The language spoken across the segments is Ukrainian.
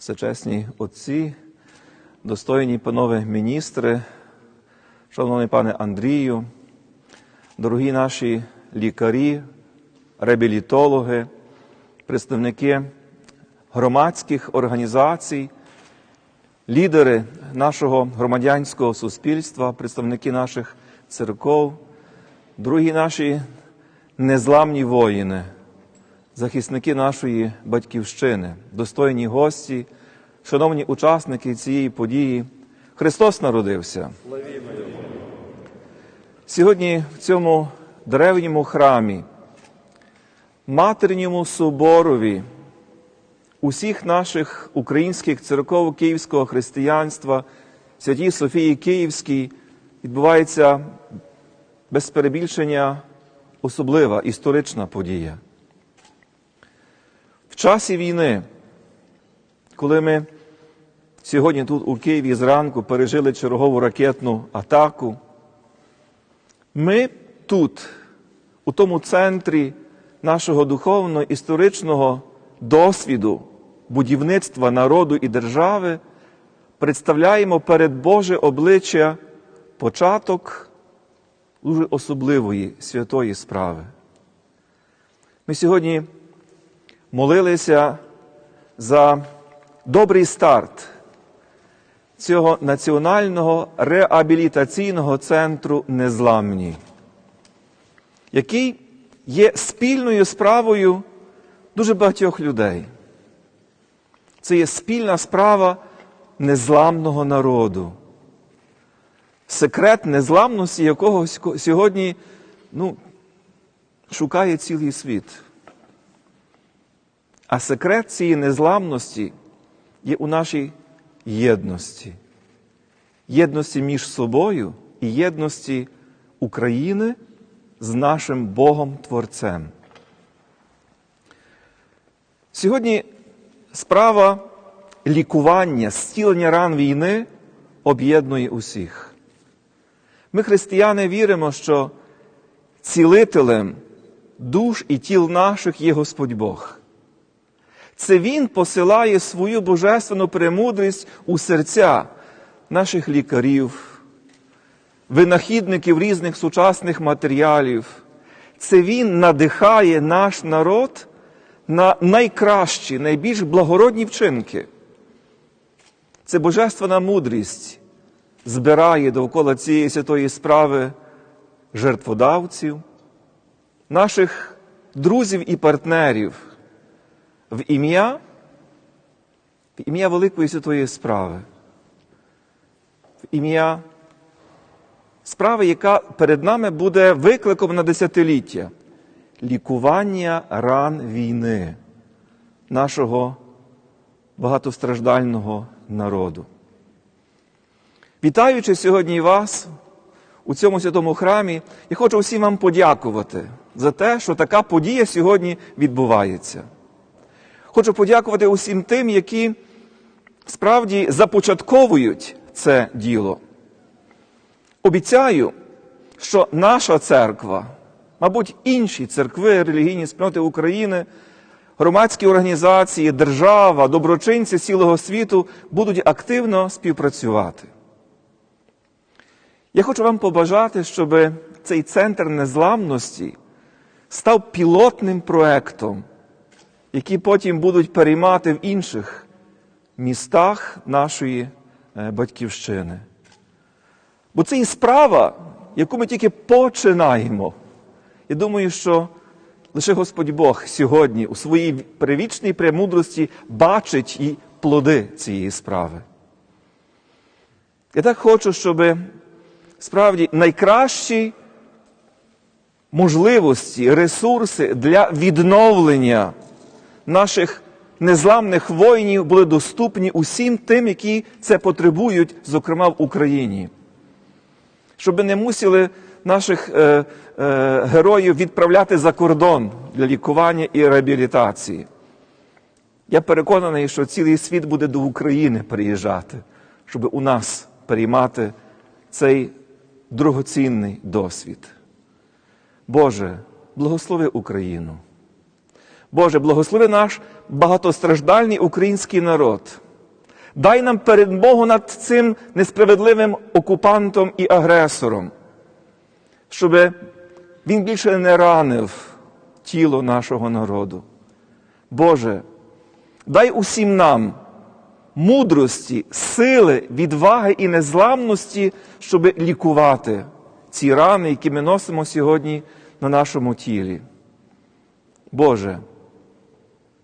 Всечесні отці, достойні панове міністри, шановний пане Андрію, дорогі наші лікарі, реабілітологи, представники громадських організацій, лідери нашого громадянського суспільства, представники наших церков, другі наші незламні воїни, захисники нашої батьківщини, достойні гості, шановні учасники цієї події, Христос народився. Сьогодні в цьому древньому храмі, матерньому соборові усіх наших українських церков Київського християнства, Святій Софії Київській, відбувається без перебільшення особлива історична подія. Часі війни, коли ми сьогодні тут у Києві зранку пережили чергову ракетну атаку, ми тут, у тому центрі нашого духовно-історичного досвіду будівництва народу і держави, представляємо перед Боже обличчя початок дуже особливої святої справи. Ми сьогодні молилися за добрий старт цього національного реабілітаційного центру Незламні, який є спільною справою дуже багатьох людей. Це є спільна справа незламного народу. Секрет незламності, якого сьогодні ну, шукає цілий світ. А секрет цієї незламності є у нашій єдності, єдності між собою і єдності України з нашим Богом Творцем. Сьогодні справа лікування, зцілення ран війни об'єднує усіх. Ми, християни, віримо, що цілителем душ і тіл наших є Господь Бог. Це Він посилає свою божественну премудрість у серця наших лікарів, винахідників різних сучасних матеріалів. Це Він надихає наш народ на найкращі, найбільш благородні вчинки. Це божественна мудрість збирає довкола цієї святої справи жертводавців, наших друзів і партнерів в ім'я в ім'я Великої Святої справи, в ім'я справи, яка перед нами буде викликом на десятиліття лікування ран війни нашого багатостраждального народу. Вітаючи сьогодні вас у цьому святому храмі, я хочу всім вам подякувати за те, що така подія сьогодні відбувається. Хочу подякувати усім тим, які справді започатковують це діло. Обіцяю, що наша церква, мабуть, інші церкви, релігійні спільноти України, громадські організації, держава, доброчинці цілого світу будуть активно співпрацювати. Я хочу вам побажати, щоб цей центр незламності став пілотним проектом, який потім будуть переймати в інших містах нашої батьківщини. Бо це і справа, яку ми тільки починаємо. Я думаю, що лише Господь Бог сьогодні у своїй привічній премудрості бачить і плоди цієї справи. Я так хочу, щоб справді найкращі можливості, ресурси для відновлення наших незламних воїнів були доступні усім тим, які це потребують, зокрема в Україні. Щоб не мусили наших е, е, героїв відправляти за кордон для лікування і реабілітації. Я переконаний, що цілий світ буде до України приїжджати, щоб у нас приймати цей дорогоцінний досвід. Боже, благослови Україну. Боже, благослови наш багатостраждальний український народ. Дай нам перемогу над цим несправедливим окупантом і агресором, щоб він більше не ранив тіло нашого народу. Боже, дай усім нам мудрості, сили, відваги і незламності, щоб лікувати ці рани, які ми носимо сьогодні на нашому тілі. Боже,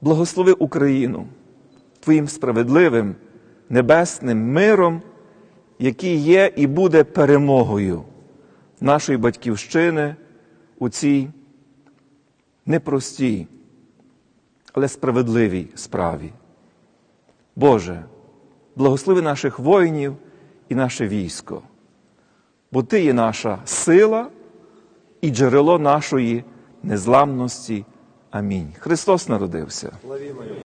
благослови Україну Твоїм справедливим небесним миром, який є і буде перемогою нашої батьківщини у цій непростій, але справедливій справі. Боже, благослови наших воїнів і наше військо, бо Ти є наша сила і джерело нашої незламності. Амінь. Христос народився.